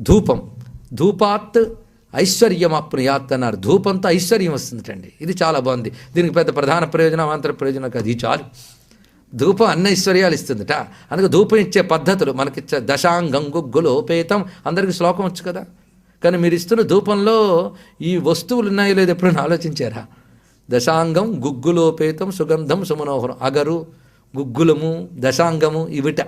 ధూపం. ధూపాత్ ఐశ్వర్యం అప్నుయాత్ అన్నారు ధూపంతో ఐశ్వర్యం వస్తుందటండి. ఇది చాలా బాగుంది. దీనికి పెద్ద ప్రధాన ప్రయోజనం అంతర ప్రయోజనం కాదు ఇది చాలు. ధూపం అన్న ఐశ్వర్యాలు ఇస్తుందట. అందుకే ధూపం ఇచ్చే పద్ధతులు మనకిచ్చే దశాంగం గుగ్గులోపేతం అందరికీ శ్లోకం వచ్చు కదా. కానీ మీరు ఇస్తున్న ధూపంలో ఈ వస్తువులు ఉన్నాయో లేదో ఎప్పుడైనా ఆలోచించారా? దశాంగం గుగ్గులోపేతం సుగంధం సుమనోహరం అగరు గుగ్గులము దశాంగము ఇవిట.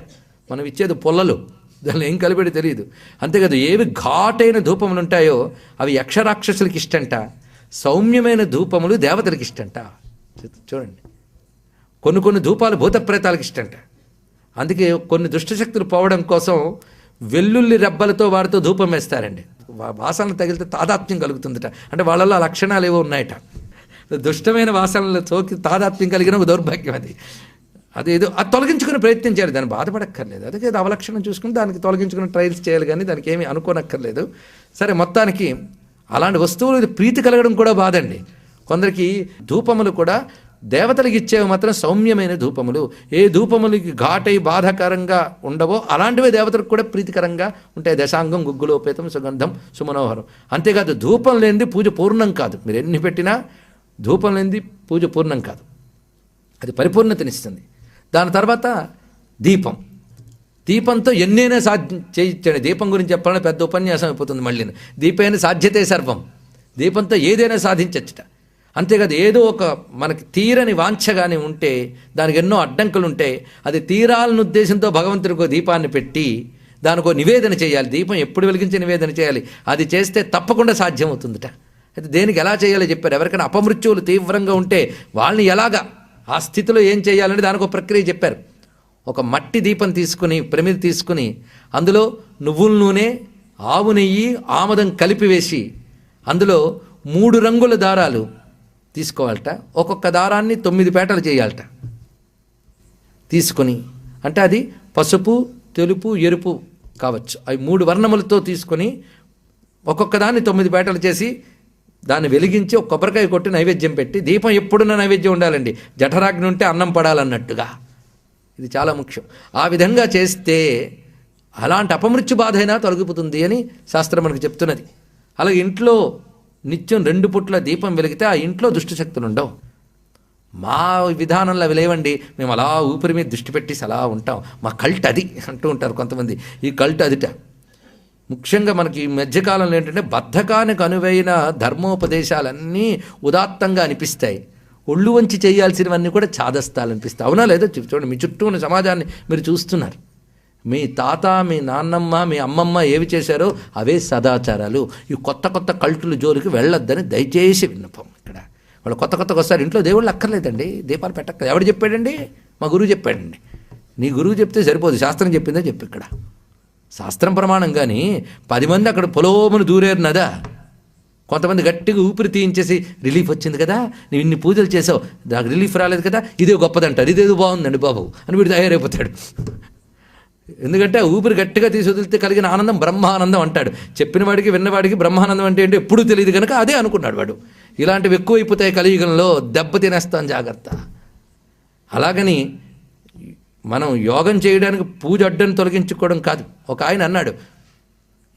మనం ఇచ్చేది పొల్లలు దానిలో ఏం కలిపెడి తెలియదు. అంతేకాదు ఏవి ఘాటైన ధూపములు ఉంటాయో అవి యక్షరాక్షసులకి ఇష్టంట సౌమ్యమైన ధూపములు దేవతలకి ఇష్టంట. చూడండి. కొన్ని కొన్ని ధూపాలు భూతప్రేతాలకు ఇష్టంట. అందుకే కొన్ని దుష్టశక్తులు పోవడం కోసం వెల్లుల్లి రెబ్బలతో వారితో ధూపం వేస్తారండి. వాసనలు తగిలితే తాదాత్మ్యం కలుగుతుందట. అంటే వాళ్ళలో లక్షణాలు ఏవో ఉన్నాయట. దుష్టమైన వాసనలు సోకి తాదాత్మ్యం కలిగిన ఒక దౌర్భాగ్యం అది. అదేదో అది తొలగించుకుని ప్రయత్నించాలి దాన్ని బాధపడక్కర్లేదు. అదే ఏదో అవలక్షణం చూసుకుని దానికి తొలగించుకుని ట్రయల్స్ చేయాలి కానీ దానికి ఏమీ అనుకోనక్కర్లేదు. సరే మొత్తానికి అలాంటి వస్తువులు ప్రీతి కలగడం కూడా బాధండి. కొందరికి ధూపములు కూడా దేవతలకు ఇచ్చేవి మాత్రం సౌమ్యమైన ధూపములు. ఏ ధూపములకి ఘాటై బాధాకరంగా ఉండవో అలాంటివే దేవతలకు కూడా ప్రీతికరంగా ఉంటాయి. దశాంగం గుగ్గులోపేతం సుగంధం సుమనోహరం. అంతేకాదు ధూపం లేనిది పూజ పూర్ణం కాదు. మీరు ఎన్ని పెట్టినా ధూపం లేనిది పూజ పూర్ణం కాదు. అది పరిపూర్ణతనిస్తుంది. దాని తర్వాత దీపం. దీపంతో ఎన్నైనా సాధ్యం చేయించండి. దీపం గురించి చెప్పాలంటే పెద్ద ఉపన్యాసం అయిపోతుంది మళ్ళీ. దీపైన సాధ్యతే సర్వం. దీపంతో ఏదైనా సాధించచ్చుట. అంతేకాదు ఏదో ఒక మనకి తీరని వాంఛగానే ఉంటే దానికి ఎన్నో అడ్డంకులు ఉంటాయి అది తీరాలని ఉద్దేశంతో భగవంతుడికి ఒక దీపాన్ని పెట్టి దానికి ఒక నివేదన చేయాలి. దీపం ఎప్పుడు వెలిగించి నివేదన చేయాలి? అది చేస్తే తప్పకుండా సాధ్యమవుతుందిట. అయితే దేనికి ఎలా చేయాలో చెప్పారు? ఎవరికైనా అపమృత్యువులు తీవ్రంగా ఉంటే వాళ్ళని ఎలాగా ఆ స్థితిలో ఏం చేయాలని దానికి ఒక ప్రక్రియ చెప్పారు. ఒక మట్టి దీపం తీసుకుని ప్రమిది తీసుకుని అందులో నువ్వుల నూనె ఆవు నెయ్యి ఆమదం కలిపి వేసి అందులో మూడు రంగుల దారాలు తీసుకోవాలట. ఒక్కొక్క దారాన్ని తొమ్మిది పేటలు చేయాలట. తీసుకొని అంటే అది పసుపు తెలుపు ఎరుపు కావచ్చు. అవి మూడు వర్ణములతో తీసుకొని ఒక్కొక్క దాన్ని తొమ్మిది పేటలు చేసి దాన్ని వెలిగించి ఒక కొబ్బరికాయ కొట్టి నైవేద్యం పెట్టి దీపం ఎప్పుడున్న నైవేద్యం ఉండాలండి. జఠరాగ్ని ఉంటే అన్నం పడాలన్నట్టుగా. ఇది చాలా ముఖ్యం. ఆ విధంగా చేస్తే అలాంటి అపమృత్యు బాధ అయినా తొలగిపోతుంది అని శాస్త్రం మనకు చెప్తున్నది. అలాగే ఇంట్లో నిత్యం రెండు పుట్ల దీపం వెలిగితే ఆ ఇంట్లో దుష్టశక్తులు ఉండవు. మా విధానంలో అవి లేవండి. మేము అలా ఊపిరి మీద దృష్టి పెట్టేసి అలా ఉంటాం. మా కల్ట్ అది అంటూ ఉంటారు కొంతమంది. ఈ కల్ట్ అదిట. ముఖ్యంగా మనకి ఈ మధ్యకాలంలో ఏంటంటే బద్ధకానికి అనువైన ధర్మోపదేశాలన్నీ ఉదాత్తంగా అనిపిస్తాయి. ఒళ్ళు వంచి చేయాల్సినవన్నీ కూడా చాదస్తాలనిపిస్తాయి అవునా లేదో? చూడండి మీ చుట్టూ ఉన్న సమాజాన్ని మీరు చూస్తున్నారు. మీ తాత మీ నాన్నమ్మ మీ అమ్మమ్మ ఏవి చేశారో అవే సదాచారాలు. ఈ కొత్త కొత్త కల్టుల జోలికి వెళ్ళొద్దని దయచేసి విన్నపం ఇక్కడ. వాళ్ళు కొత్త కొత్తగా వస్తారు. ఇంట్లో దేవుళ్ళు అక్కర్లేదండి. దీపాలు పెట్టక్క ఎవడు చెప్పాడండి? మా గురువు చెప్పాడండి. నీ గురువు చెప్తే సరిపోదు. శాస్త్రం చెప్పిందే చెప్పు ఇక్కడ. శాస్త్రం ప్రమాణం కానీ పది మంది అక్కడ పొలోమని దూరేరు నదా కొంతమంది గట్టిగా ఊపిరి తీయించేసి రిలీఫ్ వచ్చింది కదా? నువ్వు ఇన్ని పూజలు చేసావు నాకు రిలీఫ్ రాలేదు కదా? ఇదే గొప్పదంటారు ఇదేదో బాగుందండి బాబు అని వీడు తయారైపోతాడు. ఎందుకంటే ఊపిరి గట్టిగా తీసి వదిలితే కలిగిన ఆనందం బ్రహ్మానందం అంటాడు. చెప్పిన వాడికి విన్నవాడికి బ్రహ్మానందం అంటే ఏంటో? ఎప్పుడూ తెలియదు కనుక అదే అనుకున్నాడు వాడు. ఇలాంటివి ఎక్కువైపోతాయి కలియుగంలో దెబ్బ తినేస్తాం జాగ్రత్త. అలాగని మనం యోగం చేయడానికి పూజ అడ్డని తొలగించుకోవడం కాదు. ఒక ఆయన అన్నాడు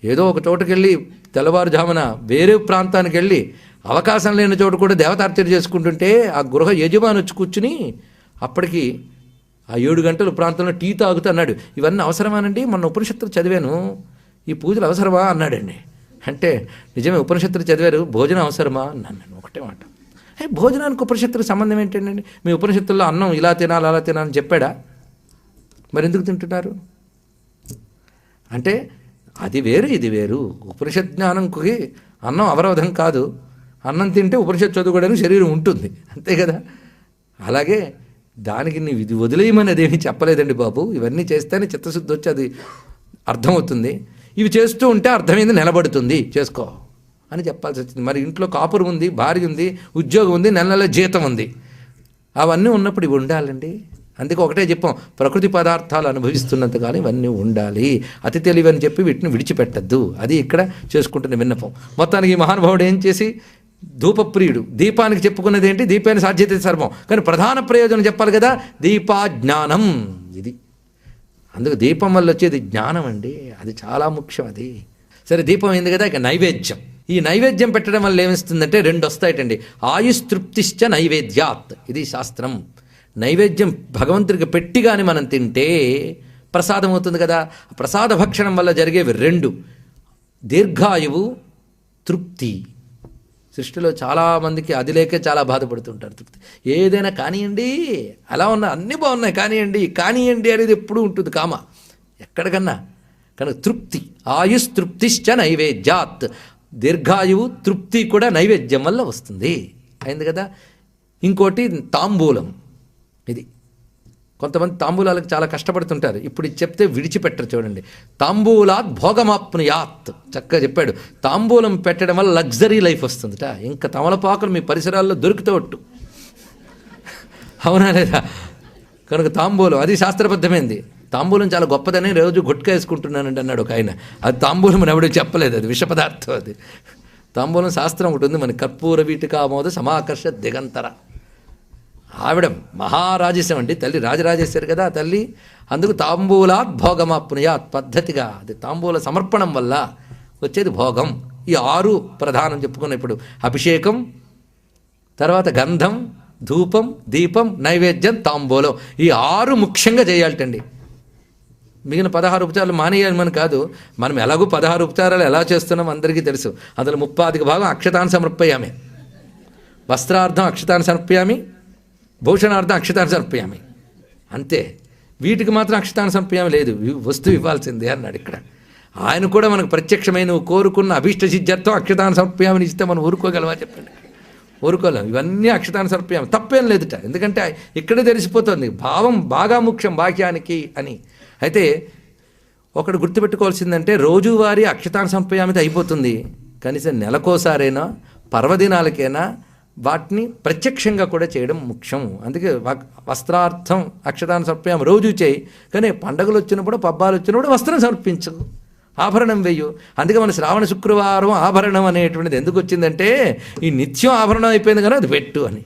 ఏదో ఒక చోటుకి వెళ్ళి తెల్లవారుజామున వేరే ప్రాంతానికి వెళ్ళి అవకాశం లేని చోటు కూడా దేవతార్చన చేసుకుంటుంటే ఆ గృహ యజమాని వచ్చి కూర్చుని అప్పటికి ఆ ఏడు గంటల ప్రాంతంలో టీ తాగుతూ అన్నాడు ఇవన్నీ అవసరమానండి? మొన్న ఉపనిషత్తులు చదివాను. ఈ పూజలు అవసరమా? అన్నాడండి. అంటే నిజమే ఉపనిషత్తులు చదివారు భోజనం అవసరమా? అన్నాను ఒకటే మాట. భోజనానికి ఉపనిషత్తులకు సంబంధం ఏంటండి? మీ ఉపనిషత్తుల్లో అన్నం ఇలా తినాలి అలా తినాలని చెప్పాడా? మరి ఎందుకు తింటున్నారు? అంటే అది వేరు ఇది వేరు. ఉపనిషత్ జ్ఞానంకి అన్నం అవరోధం కాదు. అన్నం తింటే ఉపనిషత్ చదువుకోవడానికి శరీరం ఉంటుంది. అంతే కదా? అలాగే దానికి నీ ఇది వదిలేయమని అదేమీ చెప్పలేదండి బాబు. ఇవన్నీ చేస్తేనే చిత్తశుద్ధి వచ్చి అది అర్థమవుతుంది. ఇవి చేస్తూ ఉంటే అర్థమైంది నిలబడుతుంది. చేసుకో అని చెప్పాల్సి వచ్చింది. మరి ఇంట్లో కాపురు ఉంది భార్య ఉంది ఉద్యోగం ఉంది నెల నెల జీతం ఉంది. అవన్నీ ఉన్నప్పుడు ఇవి ఉండాలండి. అందుకే ఒకటే చెప్పాం ప్రకృతి పదార్థాలు అనుభవిస్తున్నంతకాలం ఇవన్నీ ఉండాలి. అతి తెలివని చెప్పి వీటిని విడిచిపెట్టద్దు. అది ఇక్కడ చేసుకుంటున్న విన్నపం. మొత్తానికి ఈ మహానుభావుడు ఏం చేసి ధూపప్రియుడు దీపానికి చెప్పుకున్నది ఏంటి? దీపాన్ని సాధ్యత సర్వం. కానీ ప్రధాన ప్రయోజనం చెప్పాలి కదా దీపా జ్ఞానం ఇది. అందుకు దీపం వల్ల వచ్చేది జ్ఞానం అండి. అది చాలా ముఖ్యం అది. సరే దీపం అయింది కదా ఇక నైవేద్యం. ఈ నైవేద్యం పెట్టడం వల్ల ఏమిస్తుందంటే రెండు వస్తాయటండి. ఆయుష్ తృప్తిశ్చ నైవేద్యాత్. ఇది శాస్త్రం. నైవేద్యం భగవంతుడికి పెట్టి కానీ మనం తింటే ప్రసాదం అవుతుంది కదా. ప్రసాద భక్షణం వల్ల జరిగేవి రెండు. దీర్ఘాయువు తృప్తి. సృష్టిలో చాలామందికి అది లేకే చాలా బాధపడుతుంటారు తృప్తి. ఏదైనా కానివ్వండి అలా ఉన్నా అన్నీ బాగున్నాయి కానివ్వండి కానివ్వండి అనేది ఎప్పుడూ ఉంటుంది కామ. ఎక్కడికన్నా. కనుక తృప్తి. ఆయుష్ తృప్తిశ్చ నైవేద్యాత్. దీర్ఘాయువు తృప్తి కూడా నైవేద్యం వల్ల వస్తుంది. అయింది కదా. ఇంకోటి తాంబూలం. ఇది. కొంతమంది తాంబూలాలకు చాలా కష్టపడుతుంటారు. ఇప్పుడు చెప్తే విడిచిపెట్టరు చూడండి. తాంబూలాత్ భోగమాప్నుయాత్. చక్కగా చెప్పాడు. తాంబూలం పెట్టడం వల్ల లగ్జరీ లైఫ్ వస్తుందిట. ఇంకా తమలపాకులు మీ పరిసరాల్లో దొరుకుతూ అవునా లేదా? కనుక తాంబూలం అది శాస్త్రబద్ధమైంది. తాంబూలం చాలా గొప్పదని రోజు గుట్క వేసుకుంటున్నానండి అన్నాడు ఒక ఆయన. అది తాంబూలం అని ఎవడూ చెప్పలేదు. అది విష పదార్థం అది. తాంబూలం శాస్త్రం ఒకటి ఉంది. మన కర్పూర వీటికామోద సమాకర్ష దిగంతర. ఆవిడ మహారాజేశం అండి. తల్లి రాజరాజేశ్వరి కదా తల్లి. అందుకు తాంబూలాత్ భోగమాప్నుయాత్ పద్ధతిగా. అది తాంబూల సమర్పణం వల్ల వచ్చేది భోగం. ఈ ఆరు ప్రధానం చెప్పుకున్న ఇప్పుడు అభిషేకం తర్వాత గంధం ధూపం దీపం నైవేద్యం తాంబూలం. ఈ ఆరు ముఖ్యంగా చేయాలటండి. మిగిలిన పదహారు ఉపచారాలు మానేయాలని కాదు. మనం ఎలాగో పదహారు ఉపచారాలు ఎలా చేస్తున్నాం అందరికీ తెలుసు. అందులో ముప్పాదిక భాగం అక్షతాన్ని సమర్పయామి. వస్త్రార్థం అక్షతాన్ని సమర్పయామి. భూషణార్థం అక్షతాన్ని సమర్పయామి. అంతే. వీటికి మాత్రం అక్షతాన్ని సమర్పయామి లేదు. వస్తువు ఇవ్వాల్సిందే అన్నాడు ఇక్కడ. ఆయన కూడా మనకు ప్రత్యక్షమైన కోరుకున్న అభిష్ట సిద్ధ్యర్థం అక్షతాన్ని సమర్పయామని ఇస్తే మనం ఊరుకోగలవా చెప్పండి. ఊరుకోలేం. ఇవన్నీ అక్షతాన్ని సమర్పయామి. తప్పేం లేదుట. ఎందుకంటే ఇక్కడే తెలిసిపోతుంది. భావం బాగా ముఖ్యం వాక్యానికి అని. అయితే ఒకటి గుర్తుపెట్టుకోవాల్సిందంటే రోజువారీ అక్షతాన్ని సమర్పయామిది అయిపోతుంది. కనీసం నెలకోసారైనా పర్వదినాలకైనా వాటిని ప్రత్యక్షంగా కూడా చేయడం ముఖ్యం. అందుకే వస్త్రార్థం అక్షతాన్ని సమర్పయాం రోజు చేయి. కానీ పండగలు వచ్చినప్పుడు పబ్బాలు వచ్చినప్పుడు వస్త్రం సమర్పించు ఆభరణం వెయ్యు. అందుకే మన శ్రావణ శుక్రవారం ఆభరణం అనేటువంటిది ఎందుకు వచ్చిందంటే ఈ నిత్యం ఆభరణం అయిపోయింది కానీ అది పెట్టు అని.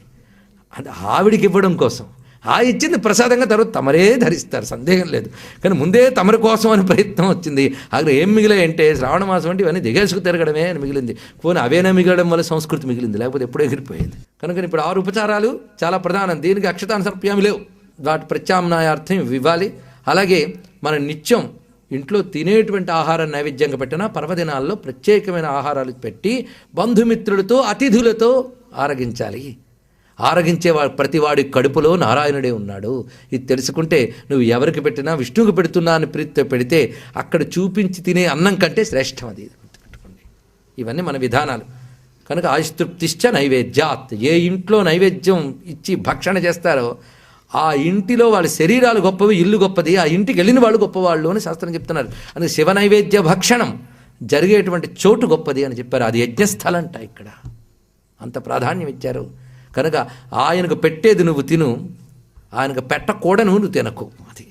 అది ఆవిడికి ఇవ్వడం కోసం. ఆ ఇచ్చింది ప్రసాదంగా తర్వాత తమరే ధరిస్తారు సందేహం లేదు. కానీ ముందే తమరి కోసం అని ప్రయత్నం వచ్చింది. అక్కడ ఏం మిగిలాయంటే శ్రావణ మాసం అంటే ఇవన్నీ దిగేసుకు తిరగడమే అని మిగిలింది. పోనీ అవేనా మిగలడం వల్ల సంస్కృతి మిగిలింది? లేకపోతే ఎప్పుడో ఎగిరిపోయేది. కనుక ఇప్పుడు ఆరు ఉపచారాలు చాలా ప్రధానం. దీనికి అక్షతాన్ని లేవు. వాటి ప్రత్యామ్నాయార్థం ఇవ్వాలి. అలాగే మన నిత్యం ఇంట్లో తినేటువంటి ఆహారం నైవేద్యంగా పెట్టినా పర్వదినాల్లో ప్రత్యేకమైన ఆహారాలు పెట్టి బంధుమిత్రులతో అతిథులతో ఆరగించాలి. ఆరగించే వా ప్రతివాడి కడుపులో నారాయణుడే ఉన్నాడు. ఇది తెలుసుకుంటే నువ్వు ఎవరికి పెట్టినా విష్ణువుకి పెడుతున్నా అని ప్రీతితో పెడితే అక్కడ చూపించి తినే అన్నం కంటే శ్రేష్టం అది. ఇది గుర్తుపెట్టుకోండి. ఇవన్నీ మన విధానాలు. కనుక ఆయుస్తృప్తిశ్చ నైవేద్యాత్. ఏ ఇంట్లో నైవేద్యం ఇచ్చి భక్షణ చేస్తారో ఆ ఇంటిలో వాళ్ళ శరీరాలు గొప్పవి ఇల్లు గొప్పది ఆ ఇంటికి వెళ్ళిన వాళ్ళు గొప్పవాళ్ళు అని శాస్త్రం చెప్తున్నారు. అందుకే శివ నైవేద్య భక్షణం జరిగేటువంటి చోటు గొప్పది అని చెప్పారు. అది యజ్ఞస్థలంట ఇక్కడ. అంత ప్రాధాన్యం ఇచ్చారు. కనుక ఆయనకు పెట్టేది నువ్వు తిను ఆయనకు పెట్టకూడను నువ్వు తినకు. అది.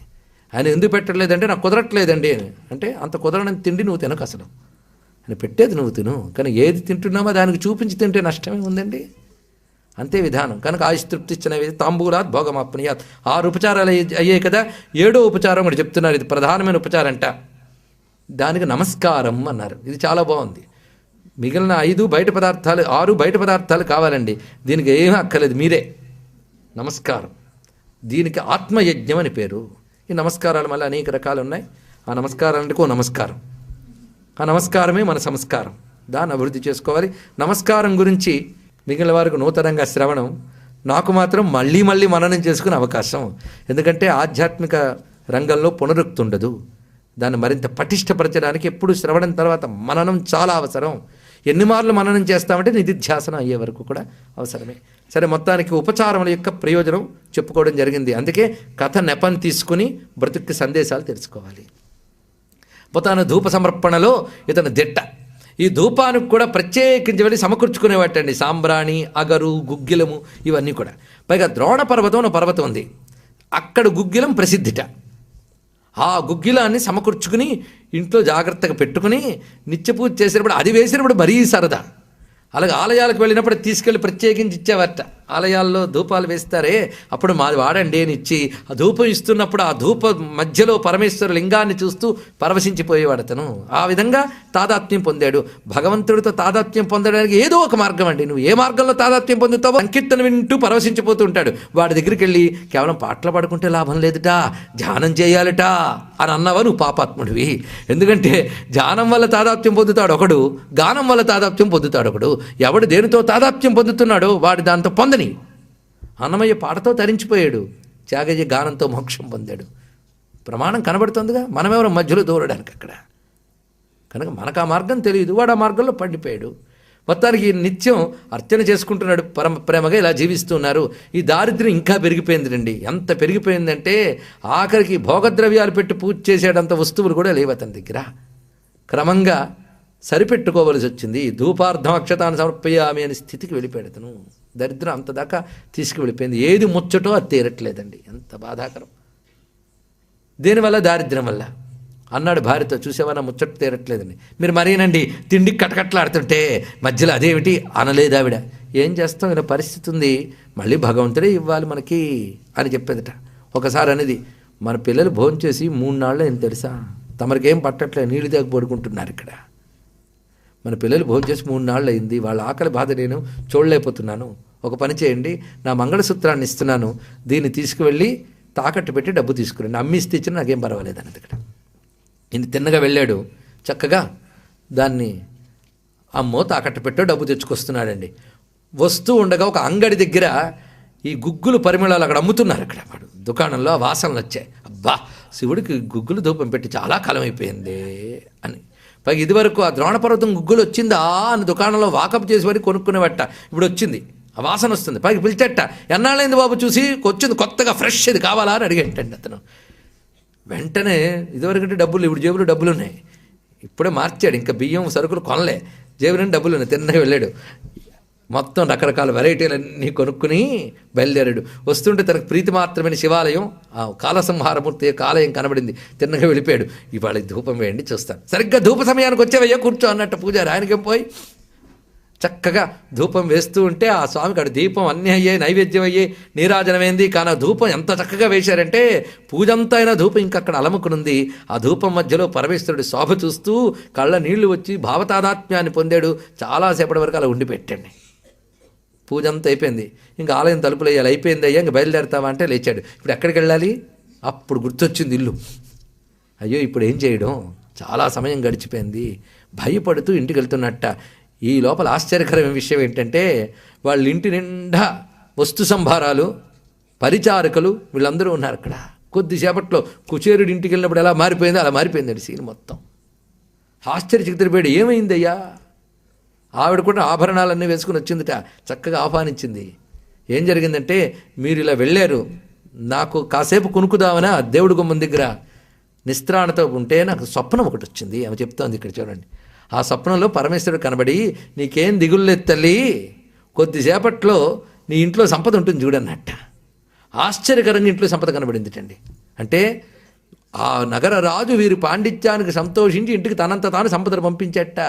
ఆయన ఎందుకు పెట్టలేదంటే నాకు కుదరట్లేదండి అని. అంటే అంత కుదరని తిండి నువ్వు తినకు అసలు. ఆయన పెట్టేది నువ్వు తిను కానీ ఏది తింటున్నామో దానికి చూపించి తింటే నష్టమే ఉందండి. అంతే విధానం. కనుక ఆయుస్తృప్తిచ్చిన తాంబూలాత్ భోగమాప్నియాత్ ఆరు ఉపచారాలు అయ్యి- అయ్యాయి కదా ఏడో ఉపచారం కూడా చెప్తున్నారు ఇది ప్రధానమైన ఉపచారం అంట దానికి నమస్కారం అన్నారు. ఇది చాలా బాగుంది. మిగిలిన ఐదు బయట పదార్థాలు ఆరు బయట పదార్థాలు కావాలండి. దీనికి ఏమీ అక్కర్లేదు మీరే. నమస్కారం. దీనికి ఆత్మయజ్ఞం అని పేరు. ఈ నమస్కారాలు మళ్ళీ అనేక రకాలు ఉన్నాయి. ఆ నమస్కారానికి ఓ నమస్కారం. ఆ నమస్కారమే మన సంస్కారం. దాన్ని అభివృద్ధి చేసుకోవాలి. నమస్కారం గురించి మిగిలిన వారికి నూతనంగా శ్రవణం నాకు మాత్రం మళ్ళీ మళ్ళీ మననం చేసుకునే అవకాశం. ఎందుకంటే ఆధ్యాత్మిక రంగంలో పునరుక్తి ఉండదు. దాన్ని మరింత పటిష్టపరచడానికి ఎప్పుడు శ్రవణం తర్వాత మననం చాలా అవసరం. ఎన్ని మార్లు మననం చేస్తామంటే నిధిధ్యాసనం అయ్యే వరకు కూడా అవసరమే. సరే మొత్తానికి ఉపచారముల యొక్క ప్రయోజనం చెప్పుకోవడం జరిగింది. అందుకే కథ నెపం తీసుకుని బ్రతుక్కి సందేశాలు తెలుసుకోవాలి. పోతాను ధూప సమర్పణలో ఇతను దిట్ట. ఈ ధూపానికి కూడా ప్రత్యేకించి వెళ్ళి సమకూర్చుకునేవాటండి. సాంబ్రాణి అగరు గుగ్గిలము ఇవన్నీ కూడా. పైగా ద్రోణ పర్వతం పర్వతం ఉంది. అక్కడ గుగ్గిలం ప్రసిద్ధిట. ఆ గుగ్గిలాన్ని సమకూర్చుకుని ఇంట్లో జాగ్రత్తగా పెట్టుకుని నిత్యపూజ చేసినప్పుడు అది వేసినప్పుడు మరీ సరదా. అలాగే ఆలయాలకు వెళ్ళినప్పుడు తీసుకెళ్ళి ప్రత్యేకించి ఇచ్చేవారట. ఆలయాల్లో ధూపాలు వేస్తారే అప్పుడు మాది వాడండి అని ఇచ్చి ఆ ధూపం ఇస్తున్నప్పుడు ఆ ధూప మధ్యలో పరమేశ్వర లింగాన్ని చూస్తూ పరవశించిపోయేవాడు అతను. ఆ విధంగా తాదాత్మ్యం పొందాడు. భగవంతుడితో తాదాత్మ్యం పొందడానికి ఏదో ఒక మార్గం అండి. నువ్వు ఏ మార్గంలో తాదాత్మ్యం పొందుతావో సంకీర్తన వింటూ పరవశించిపోతూ ఉంటాడు. వాడి దగ్గరికి వెళ్ళి కేవలం పాటలు పాడుకుంటే లాభం లేదుట ధ్యానం చేయాలట అని అన్నావా నువ్వు పాపాత్ముడివి. ఎందుకంటే ధ్యానం వల్ల తాదాత్మ్యం పొందుతాడు ఒకడు గానం వల్ల తాదాత్మ్యం పొందుతాడు ఒకడు ఎవడు దేనితో తాదాత్మ్యం పొందుతున్నాడో వాడు దాంతో పొంద పొందని అన్నమయ్య పాటతో తరించిపోయాడు. త్యాగయ్య గానంతో మోక్షం పొందాడు. ప్రమాణం కనబడుతుందిగా. మనమెవరో మధ్యలో దూరడానికి అక్కడ? కనుక మనకు ఆ మార్గం తెలియదు. వాడు ఆ మార్గంలో పండిపోయాడు. మొత్తానికి నిత్యం అర్చన చేసుకుంటున్నాడు. పరమ ప్రేమగా ఇలా జీవిస్తున్నారు ఈ దారిద్ర్యం ఇంకా పెరిగిపోయింది ఎంత పెరిగిపోయిందంటే ఆఖరికి భోగద్రవ్యాలు పెట్టి పూజ చేసేటంత వస్తువులు కూడా లేవు అతని దగ్గర? క్రమంగా సరిపెట్టుకోవలసి వచ్చింది. ధూపార్థం అక్షతాన్ని సమర్పయామి అనే స్థితికి వెళ్ళిపోయాడు అతను. దరిద్రం అంత దాకా తీసుకువెళ్ళిపోయింది. ఏది ముచ్చటో అది తీరట్లేదండి. ఎంత బాధాకరం. దేనివల్ల? దారిద్ర్యం వల్ల. అన్నాడు భార్యతో చూసేవన్నా ముచ్చట తీరట్లేదండి మీరు మరేనండి? తిండి కటకట్లాడుతుంటే మధ్యలో అదేమిటి? అనలేదు ఆవిడ. ఏం చేస్తాం ఇలా పరిస్థితి ఉంది. మళ్ళీ భగవంతుడే ఇవ్వాలి మనకి. అని చెప్పేదట. ఒకసారి అనేది మన పిల్లలు భోజనం చేసి మూడు నాళ్ళు ఏం తెలుసా? తమరికేం పట్టట్లేదు. నీళ్ళు దాకా పడుకుంటున్నారు ఇక్కడ. మన పిల్లలు భోజనం చేసి మూడు నాళ్ళు అయింది వాళ్ళ ఆకలి బాధ నేను చూడలేకపోతున్నాను. ఒక పని చేయండి నా మంగళసూత్రాన్ని ఇస్తున్నాను దీన్ని తీసుకువెళ్ళి తాకట్టు పెట్టి డబ్బు తీసుకురండి. అమ్మిస్తే ఇచ్చిన నాకేం పర్వాలేదు అన్నది ఇక్కడ. ఇంత తిన్నగా వెళ్ళాడు. చక్కగా దాన్ని అమ్మో తాకట్టు పెట్టో డబ్బు తెచ్చుకొస్తున్నాడండి. వస్తూ ఉండగా ఒక అంగడి దగ్గర ఈ గుగ్గులు పరిమళాలు అక్కడ అమ్ముతున్నారు అక్కడ వాడు. దుకాణంలో ఆ వాసనలు వచ్చాయి. అబ్బా శివుడికి గుగ్గులు ధూపం పెట్టి చాలా కాలం అయిపోయింది అని. పైగా ఇదివరకు ఆ ద్రోణపర్వతం గుగ్గులు వచ్చిందా అని దుకాణంలో వాకప్ చేసి మరి కొనుక్కునేవట ఇప్పుడు వచ్చింది ఆ వాసన వస్తుంది. పైకి పిలిచేట ఎన్నాళ్ళైంది బాబు చూసి? వచ్చింది కొత్తగా ఫ్రెష్ ఇది కావాలా అని అడిగేటండి అతను. వెంటనే ఇదివరకంటే డబ్బులు ఇప్పుడు జేబులో డబ్బులు ఉన్నాయి ఇప్పుడే మార్చాడు. ఇంకా బియ్యం సరుకులు కొనలే. జేబులో డబ్బులు ఉన్నాయి తిన్నగా వెళ్ళాడు. మొత్తం రకరకాల వెరైటీలన్నీ కొనుక్కుని బయలుదేరాడు. వస్తుంటే తనకు ప్రీతి మాత్రమైన శివాలయం ఆ కాలసంహారమూర్తి కాలయం ఆలయం కనబడింది. తిన్నగా వెళ్ళిపోయాడు. ఇవాళ ధూపం వేయండి చూస్తాను. సరిగ్గా ధూప సమయానికి వచ్చేవయ్యో కూర్చో అన్నట్టు పూజారి ఆయనకేం పోయి? చక్కగా ధూపం వేస్తూ ఉంటే ఆ స్వామికి అటు దీపం అన్నీ అయ్యాయి నైవేద్యం అయ్యాయి నీరాజనమైంది. కానీ ఆ ధూపం ఎంత చక్కగా వేశారంటే పూజంతా అయినా ధూపం ఇంకా అక్కడ అలముకునుంది. ఆ ధూపం మధ్యలో పరమేశ్వరుడి శోభ చూస్తూ కళ్ళ నీళ్ళు వచ్చి భావతాదాత్మ్యాన్ని పొందాడు. చాలాసేపటి వరకు అలా ఉండి పెట్టండి పూజ అంతా అయిపోయింది. ఇంకా ఆలయం తలుపులు వేయాలి. అయిపోయింది అయ్యా ఇంకా బయలుదేరుతావా అంటే లేచాడు. ఇప్పుడు ఎక్కడికి వెళ్ళాలి? అప్పుడు గుర్తొచ్చింది ఇల్లు. అయ్యో ఇప్పుడు ఏం చేయడం? చాలా సమయం గడిచిపోయింది. భయపడుతూ ఇంటికి వెళ్తున్నట్ట. ఈ లోపల ఆశ్చర్యకరమైన విషయం ఏంటంటే వాళ్ళ ఇంటి నిండా వస్తు సంభారాలు పరిచారకులు వీళ్ళందరూ ఉన్నారు అక్కడ. కొద్దిసేపట్లో కుచేరుడి ఇంటికి వెళ్ళినప్పుడు ఎలా మారిపోయిందో అలా మారిపోయిందండి సీన్ మొత్తం. ఆశ్చర్యచకితుడిపోయాడు. ఏమైందయ్యా? ఆవిడ కూడా ఆభరణాలన్నీ వేసుకుని వచ్చిందిట చక్కగా ఆహ్వానించింది. ఏం జరిగిందంటే మీరు ఇలా వెళ్ళారు నాకు కాసేపు కొనుక్కుదామనా దేవుడి గుమ్మం దగ్గర? నిస్త్రాణతో ఉంటే నాకు స్వప్నం ఒకటి వచ్చింది ఆమె చెప్తోంది ఇక్కడ చూడండి. ఆ స్వప్నంలో పరమేశ్వరుడు కనబడి నీకేం దిగులేదు తల్లి కొద్దిసేపట్లో నీ ఇంట్లో సంపద ఉంటుంది చూడన్నట్ట. ఆశ్చర్యకరంగా ఇంట్లో సంపద కనబడిందిటండి. అంటే ఆ నగర రాజు వీరి పాండిత్యానికి సంతోషించి ఇంటికి తనంత తాను సంపదను పంపించేట.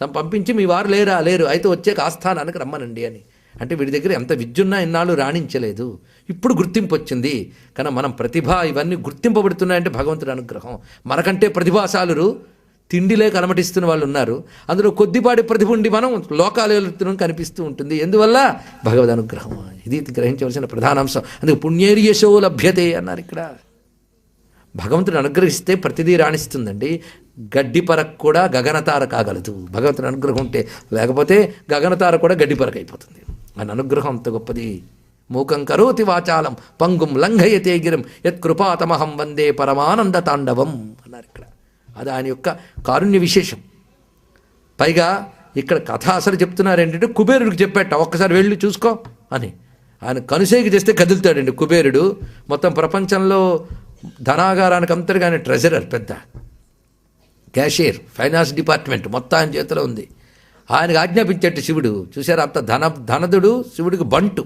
సం పంపించి మీ వారు లేరా లేరు అయితే వచ్చే ఆస్థానానికి రమ్మనండి అని. అంటే వీడి దగ్గర ఎంత విద్యున్నా ఇన్నాళ్ళు రాణించలేదు. ఇప్పుడు గుర్తింపు వచ్చింది కానీ మనం ప్రతిభ ఇవన్నీ గుర్తింపబడుతున్నాయంటే భగవంతుడి అనుగ్రహం. మనకంటే ప్రతిభాశాలురు తిండిలే కలమటిస్తున్న వాళ్ళు ఉన్నారు అందులో కొద్దిపాటి ప్రతిభ ఉండి మనం లోకాలు కనిపిస్తూ ఉంటుంది. ఎందువల్ల? భగవద్ అనుగ్రహం. ఇది గ్రహించవలసిన ప్రధాన అంశం అందుకే పుణ్యేరియశో లభ్యతే అన్నారు ఇక్కడ. భగవంతుడు అనుగ్రహిస్తే ప్రతిదీ రాణిస్తుందండి. గడ్డిపరకు కూడా గగనతార కాగలదు. భగవంతుని అనుగ్రహం ఉంటే లేకపోతే గగనతార కూడా గడ్డిపరకు అయిపోతుంది ఆయన అనుగ్రహం అంత గొప్పది. మూకం కరోతి వాచాలం పంగుం లంఘయతే గిరం యత్ కృపాతమహం వందే పరమానంద తాండవం అన్నారు ఇక్కడ. అది ఆయన యొక్క కారుణ్య విశేషం. పైగా ఇక్కడ కథ అసలు చెప్తున్నారు ఏంటంటే కుబేరుడికి చెప్పేట ఒక్కసారి వెళ్ళి చూసుకో అని. ఆయన కనుసేకి చేస్తే కదులుతాడండి కుబేరుడు. మొత్తం ప్రపంచంలో ధనాగారానికి అంతటిగానే ట్రెజరర్ పెద్ద క్యాషియర్ ఫైనాన్స్ డిపార్ట్మెంట్ మొత్తం ఆయన చేతిలో ఉంది. ఆయనకు ఆజ్ఞాపించేట్టు శివుడు. చూశారు అంత ధన ధనదుడు శివుడికి బంటు.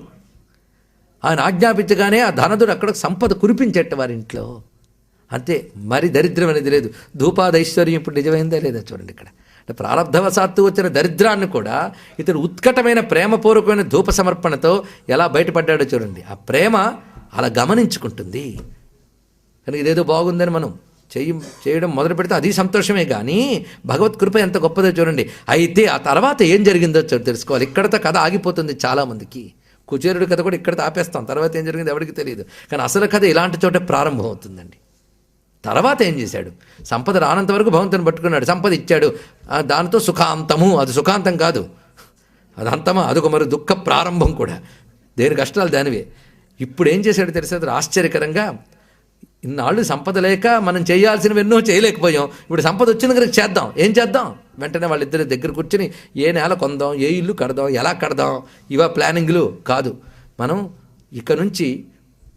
ఆయన ఆజ్ఞాపించగానే ఆ ధనదుడు అక్కడ సంపద కురిపించేట వారి ఇంట్లో. అంతే మరి దరిద్రం అనేది లేదు. ధూపాదైశ్వర్యం ఇప్పుడు నిజమైందా లేదా చూడండి ఇక్కడ. అంటే ప్రారంధవశాత్తు వచ్చిన దరిద్రాన్ని కూడా ఇతడు ఉత్కటమైన ప్రేమపూర్వకమైన ధూప సమర్పణతో ఎలా బయటపడ్డాడో చూడండి. ఆ ప్రేమ అలా గమనించుకుంటుంది. కనుక ఇదేదో బాగుందని మనం చేయి చేయడం మొదలు పెడితే అది సంతోషమే కానీ భగవత్ కృప ఎంత గొప్పదో చూడండి. అయితే ఆ తర్వాత ఏం జరిగిందో చూ- తెలుసుకోవాలి. ఇక్కడతో కథ ఆగిపోతుంది చాలామందికి కుచేరుడి కథ కూడా ఇక్కడతో ఆపేస్తాం. తర్వాత ఏం జరిగింది ఎవరికి తెలియదు. కానీ అసలు కథ ఇలాంటి చోటే ప్రారంభం అవుతుందండి. తర్వాత ఏం చేశాడు? సంపద రానంత వరకు భగవంతుని పట్టుకున్నాడు. సంపద ఇచ్చాడు. దానితో సుఖాంతము. అది సుఖాంతం కాదు. అది అంతమా అదొక మరి దుఃఖ ప్రారంభం కూడా. దేని కష్టాలు దానివే. ఇప్పుడు ఏం చేశాడు తెలిసేది ఆశ్చర్యకరంగా ఇన్నాళ్ళు సంపద లేక మనం చేయాల్సినవి ఎన్నో చేయలేకపోయాం. ఇప్పుడు సంపద వచ్చిన కనుక చేద్దాం. ఏం చేద్దాం? వెంటనే వాళ్ళిద్దరి దగ్గర కూర్చుని ఏ నేల కొందాం ఏ ఇల్లు కడదాం ఎలా కడదాం? ఇవా ప్లానింగ్లు కాదు. మనం ఇక నుంచి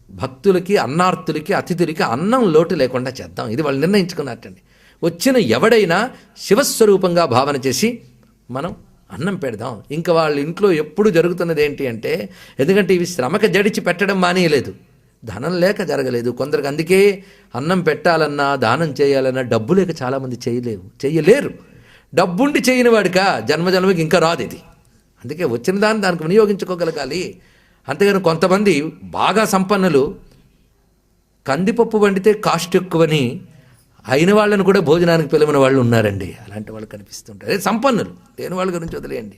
భక్తులకి అన్నార్థులకి అతిథులకి అన్నం లోటు లేకుండా చేద్దాం. ఇది వాళ్ళు నిర్ణయించుకున్నట్టండి. వచ్చిన ఎవడైనా శివస్వరూపంగా భావన చేసి మనం అన్నం పెడదాం. ఇంకా వాళ్ళ ఇంట్లో ఎప్పుడు జరుగుతున్నది ఏంటి అంటే ఎందుకంటే ఇవి శ్రమక జడిచి పెట్టడం మానేయలేదు. ధనం లేక జరగలేదు. కొందరికి అందుకే అన్నం పెట్టాలన్నా దానం చేయాలన్నా డబ్బు లేక చాలామంది చేయలేవు చేయలేరు. డబ్బుండి చేయని వాడికా జన్మజన్మకి ఇంకా రాదు ఇది. అందుకే వచ్చిన దాన్ని దానికి వినియోగించుకోగలగాలి. అంతేగాని కొంతమంది బాగా సంపన్నులు కందిపప్పు వండితే కాస్ట్ ఎక్కువని అయిన వాళ్ళని కూడా భోజనానికి పిలవని వాళ్ళు ఉన్నారండి. అలాంటి వాళ్ళు కనిపిస్తుంటారు. అదే సంపన్నులు. లేని వాళ్ళ గురించి వదిలేయండి.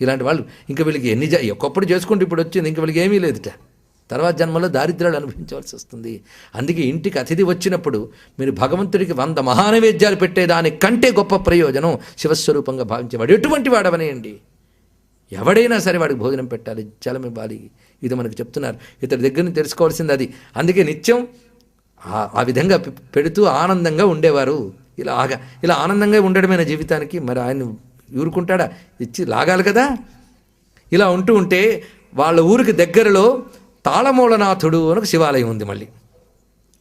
ఇలాంటి వాళ్ళు ఇంకా వీళ్ళకి ఎన్ని ఒకప్పుడు ఒక్కప్పుడు చేసుకుంటే ఇప్పుడు వచ్చింది ఇంకా వీళ్ళకి ఏమీ లేదుట. తర్వాత జన్మలో దారిద్ర్యాలు అనుభవించవలసి వస్తుంది. అందుకే ఇంటికి అతిథి వచ్చినప్పుడు మీరు భగవంతుడికి వంద మహానైవేద్యాలు పెట్టేదాని కంటే గొప్ప ప్రయోజనం శివస్వరూపంగా భావించేవాడు. ఎటువంటి వాడవనేయండి. ఎవడైనా సరే వాడికి భోజనం పెట్టాలి జలం ఇవ్వాలి. ఇది మనకు చెప్తున్నారు. ఇతడి దగ్గర నుంచి తెలుసుకోవాల్సింది అది. అందుకే నిత్యం ఆ- విధంగా పె- పెడుతూ ఆనందంగా ఉండేవారు. ఇలా ఆగా ఇలా ఆనందంగా ఉండడమైన జీవితానికి మరి ఆయన ఊరుకుంటాడా? ఇచ్చి లాగాలి కదా. ఇలా ఉంటూ ఉంటే వాళ్ళ ఊరికి దగ్గరలో తాళమూలనాథుడు అని ఒక శివాలయం ఉంది మళ్ళీ.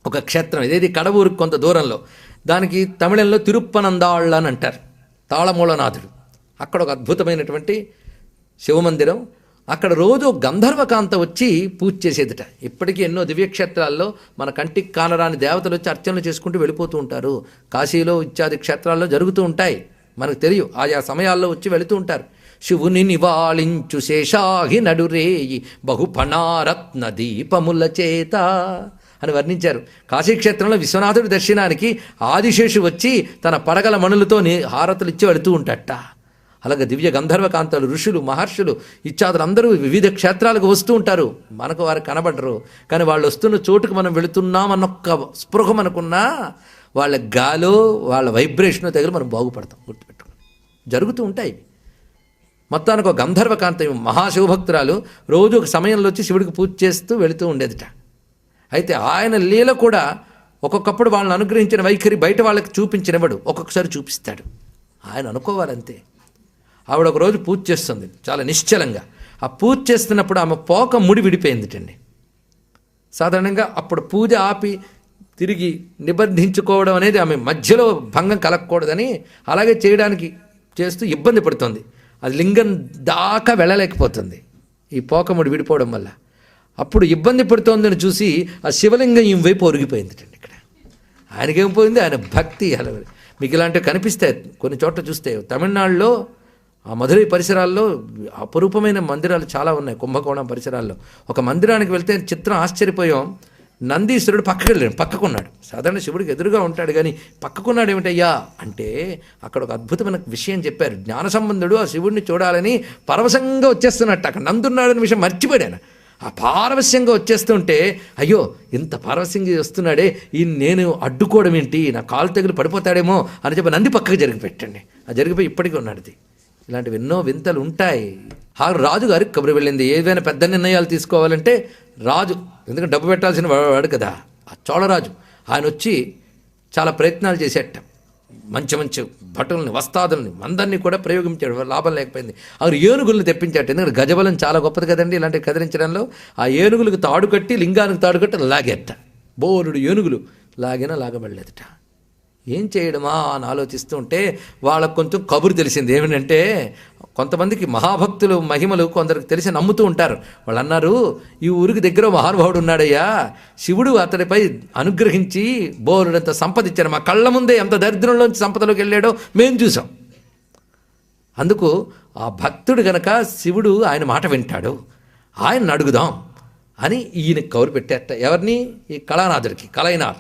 ఒక క్షేత్రం. ఇదేది కడవూరుకు కొంత దూరంలో. దానికి తమిళంలో తిరుప్పనందాళ్ళ అని అంటారు. తాళమూలనాథుడు. అక్కడ ఒక అద్భుతమైనటువంటి శివమందిరం. అక్కడ రోజు గంధర్వకాంత వచ్చి పూజ చేసేదిట. ఇప్పటికీ ఎన్నో దివ్యక్షేత్రాల్లో మన కంటికి కానరాని దేవతలు వచ్చి అర్చనలు చేసుకుంటూ వెళ్ళిపోతూ ఉంటారు. కాశీలో ఇత్యాది క్షేత్రాల్లో జరుగుతూ ఉంటాయి. మనకు తెలియదు. ఆయా సమయాల్లో వచ్చి వెళుతూ ఉంటారు. శివుని నివాళించు శేషాహి నడురేయి బహుపణారత్న దీపముల చేత అని వర్ణించారు. కాశీక్షేత్రంలో విశ్వనాథుడి దర్శనానికి ఆదిశేషు వచ్చి తన పడగల మణులతో హారతులు ఇచ్చి వెళుతూ ఉంటాట అలాగే దివ్య గంధర్వకాంతలు ఋషులు మహర్షులు ఇత్యాదులు అందరూ వివిధ క్షేత్రాలకు వస్తూ ఉంటారు. మనకు వారు కనబడరు. కానీ వాళ్ళు వస్తున్న చోటుకు మనం వెళుతున్నామన్న ఒక్క స్పృహ మనకున్నా వాళ్ళ గాలో వాళ్ళ వైబ్రేషన్ దగ్గర మనం బాగుపడతాం గుర్తుపెట్టుకుని జరుగుతూ ఉంటాయి ఇవి. మొత్తానికి ఒక గంధర్వకాంత మహాశివభక్తురాలు రోజు ఒక సమయంలో వచ్చి శివుడికి పూజ చేస్తూ వెళుతూ ఉండేదిట. అయితే ఆయన లీల కూడా ఒక్కొక్కప్పుడు వాళ్ళని అనుగ్రహించిన వైఖరి బయట వాళ్ళకి చూపించినవాడు ఒక్కొక్కసారి చూపిస్తాడు. ఆయన అనుకోవాలంతే. ఆవిడ ఒక రోజు పూజ చేస్తుంది చాలా నిశ్చలంగా. ఆ పూజ చేస్తున్నప్పుడు ఆమె పోక ముడి విడిపోయిందిటండి. సాధారణంగా అప్పుడు పూజ ఆపి తిరిగి నిబంధించుకోవడం అనేది ఆమె మధ్యలో భంగం కలగకూడదని అలాగే చేయడానికి చేస్తూ ఇబ్బంది పడుతుంది. అది లింగం దాకా వెళ్ళలేకపోతుంది. ఈ పోకముడి విడిపోవడం వల్ల. అప్పుడు ఇబ్బంది పడుతోందని చూసి ఆ శివలింగం ఈ వైపు ఒరిగిపోయిందిటండి ఇక్కడ. ఆయనకేం పోయింది? ఆయన భక్తి అలా మీకు ఇలాంటివి కనిపిస్తాయి కొన్ని చోట్ల చూస్తే తమిళనాడులో ఆ మధురై పరిసరాల్లో అపురూపమైన మందిరాలు చాలా ఉన్నాయి. కుంభకోణం పరిసరాల్లో. ఒక మందిరానికి వెళ్తే చిత్రం ఆశ్చర్యపోయాం. నందీశ్వరుడు పక్కకు వెళ్ళాడు పక్కకున్నాడు. సాధారణ శివుడికి ఎదురుగా ఉంటాడు కానీ పక్కకున్నాడు ఏమిటయ్యా? అంటే అక్కడ ఒక అద్భుతమైన విషయం చెప్పారు. జ్ఞాన సంబంధుడు ఆ శివుడిని చూడాలని పరవశంగా వచ్చేస్తున్నట్టు. అక్కడ నందున్నాడని విషయం మర్చిపోయాను. ఆ పారవశ్యంగా వచ్చేస్తుంటే అయ్యో ఇంత పారవశ్యంగా వస్తున్నాడే ఈ నేను అడ్డుకోవడం ఏంటి? నా కాలు తెగులు పడిపోతాడేమో అని చెప్పి నంది పక్కకు జరిగి పెట్టండి. ఆ జరిగిపోయి ఇప్పటికీ ఉన్నాడు ఇలాంటివి ఎన్నో వింతలు ఉంటాయి. ఆ రాజు గారికి కబురు వెళ్ళింది. ఏదైనా పెద్ద నిర్ణయాలు తీసుకోవాలంటే రాజు ఎందుకంటే డబ్బు పెట్టాల్సిన వాడు కదా ఆ చోళరాజు. ఆయన వచ్చి చాలా ప్రయత్నాలు చేసేట. మంచి మంచి భటుల్ని వస్తాదుల్ని అందరినీ కూడా ప్రయోగించాడు. లాభం లేకపోయింది. ఆరు ఏనుగుల్ని తెప్పించాడు. ఎందుకంటే గజబలం చాలా గొప్పది కదండి ఇలాంటివి కదిలించడంలో. ఆ ఏనుగులకు తాడు కట్టి లింగానికి తాడు కట్టి లాగేట. బోరుడు ఏనుగులు లాగినా లాగబడలేదుట. ఏం చేయడమా అని ఆలోచిస్తూ ఉంటే వాళ్ళకు కొంచెం కబురు తెలిసింది. ఏమిటంటే కొంతమందికి మహాభక్తులు మహిమలు కొందరికి తెలిసి నమ్ముతూ ఉంటారు. వాళ్ళు అన్నారు ఈ ఊరికి దగ్గర మహానుభావుడు ఉన్నాడయ్యా. శివుడు అతడిపై అనుగ్రహించి బోరుడంత సంపద ఇచ్చారు మా కళ్ళ ముందే ఎంత దరిద్రంలోంచి సంపదలోకి వెళ్ళాడో మేము చూసాం అందుకు ఆ భక్తుడు గనక శివుడు ఆయన మాట వింటాడు ఆయన అడుగుదాం అని ఈయన కౌరు పెట్టేట. ఎవరిని? ఈ కళానాథుడికి కళైనాథ్.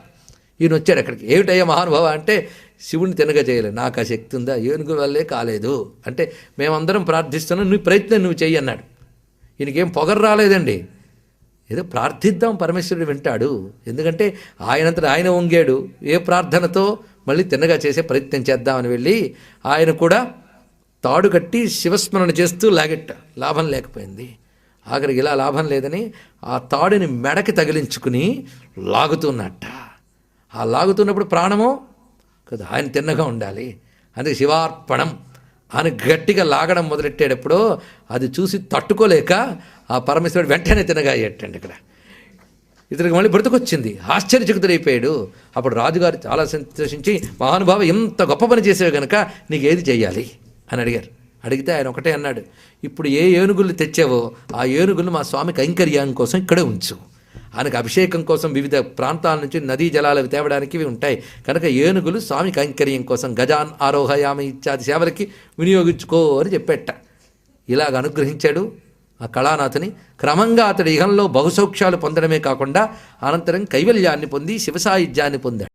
ఈయన వచ్చాడు అక్కడికి. ఏమిటయ్యా మహానుభావ? అంటే శివుని తినగా చేయలేదు. నాకు ఆ శక్తి ఉందా? ఏనుగు వల్లే కాలేదు. అంటే మేమందరం ప్రార్థిస్తున్నాం నువ్వు ప్రయత్నం నువ్వు చెయ్యి అన్నాడు. ఈయనకేం పొగరు రాలేదండి. ఏదో ప్రార్థిద్దాం పరమేశ్వరుడు వింటాడు. ఎందుకంటే ఆయనంతట ఆయన వంగాడు. ఏ ప్రార్థనతో మళ్ళీ తిన్నగా చేసే ప్రయత్నం చేద్దామని వెళ్ళి ఆయన కూడా తాడు కట్టి శివస్మరణ చేస్తూ లాగెట్ట. లాభం లేకపోయింది. ఆఖరికి ఇలా లాభం లేదని ఆ తాడుని మెడకి తగిలించుకుని లాగుతున్నట్ట ఆ లాగుతున్నప్పుడు ప్రాణము? కదా ఆయన తిన్నగా ఉండాలి. అందుకే శివార్పణం. ఆయన గట్టిగా లాగడం మొదలెట్టేటప్పుడు అది చూసి తట్టుకోలేక ఆ పరమేశ్వరుడు వెంటనే తినగా అయ్యేటండి ఇక్కడ. ఇతనికి మళ్ళీ బ్రతుకొచ్చింది. ఆశ్చర్యచకుతుడైపోయాడు. అప్పుడు రాజుగారు చాలా సంతోషించి మహానుభావ ఇంత గొప్ప పని చేసేవి కనుక నీకు ఏది చేయాలి అని అడిగారు. అడిగితే ఆయన ఒకటే అన్నాడు ఇప్పుడు ఏ ఏనుగులు తెచ్చావో ఆ ఏనుగులు మా స్వామి కైంకర్యం కోసం ఇక్కడే ఉంచు. ఆయనకు అభిషేకం కోసం వివిధ ప్రాంతాల నుంచి నదీ జలాలకు తేవడానికి ఉంటాయి. కనుక ఏనుగులు స్వామి కైంకర్యం కోసం గజాన్ ఆరోహయామ ఇత్యాది సేవలకి వినియోగించుకో అని చెప్పేట. ఇలాగ అనుగ్రహించాడు ఆ కళానాథుని. క్రమంగా అతడు ఇహంలో బహుసౌఖ్యాలు పొందడమే కాకుండా అనంతరం కైవల్యాన్ని పొంది శివసాయుధ్యాన్ని పొందాడు.